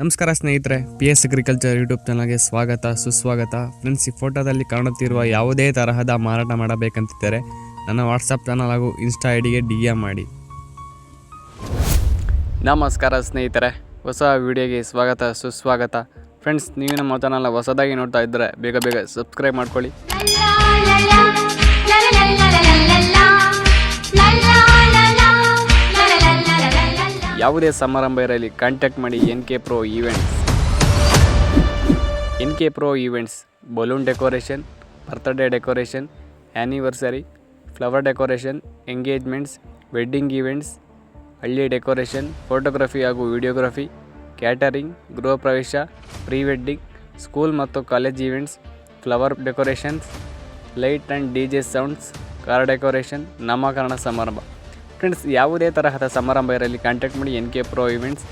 ನಮಸ್ಕಾರ ಸ್ನೇಹಿತರೆ P S agriculture YouTube ಚಾನಲ್ಗೆ ಸ್ವಾಗತ ಸುಸ್ವಾಗತ. ಫ್ರೆಂಡ್ಸ್ ಈ ಫೋಟೋದಲ್ಲಿ ಕಾಣುತ್ತಿರುವ ಯಾವುದೇ ತರಹದ ಮಾರಾಟ ಮಾಡಬೇಕಂತಿದ್ದರೆ ನನ್ನ ವಾಟ್ಸಪ್ ಚಾನಲ್ ಹಾಗೂ ಇನ್ಸ್ಟಾ ಐ ಡಿಗೆ ಡಿ ಎಂ ಮಾಡಿ. ನಮಸ್ಕಾರ ಸ್ನೇಹಿತರೆ ಹೊಸ ವಿಡಿಯೋಗೆ ಸ್ವಾಗತ ಸುಸ್ವಾಗತ. ಫ್ರೆಂಡ್ಸ್ ನೀವು ನಮ್ಮ ಚಾನಲ್ನ ಹೊಸದಾಗಿ ನೋಡ್ತಾ ಇದ್ದರೆ ಬೇಗ ಬೇಗ ಸಬ್ಸ್ಕ್ರೈಬ್ ಮಾಡ್ಕೊಳ್ಳಿ. ಯಾವುದೇ ಸಮಾರಂಭ ಇರಲಿ ಕಾಂಟ್ಯಾಕ್ಟ್ ಮಾಡಿ N K pro events N K pro events balloon decoration birthday decoration anniversary flower decoration engagements wedding events ಹಳ್ಳಿ ಡೆಕೋರೇಷನ್ ಫೋಟೋಗ್ರಫಿ ಹಾಗೂ ವಿಡಿಯೋಗ್ರಫಿ ಕ್ಯಾಟರಿಂಗ್ ಗೃಹ ಪ್ರವೇಶ ಪ್ರೀ ವೆಡ್ಡಿಂಗ್ ಸ್ಕೂಲ್ ಮತ್ತು college events flower decorations light and D J sounds car decoration ನಾಮಕರಣ ಸಮಾರಂಭ. Friends ಯಾವುದೇ ತರಹದ ಸಮಾರಂಭ ಇರಲಿ ಕಾಂಟ್ಯಾಕ್ಟ್ ಮಾಡಿ ಎನ್ ಕೆ ಪ್ರೋ ಇವೆಂಟ್ಸ್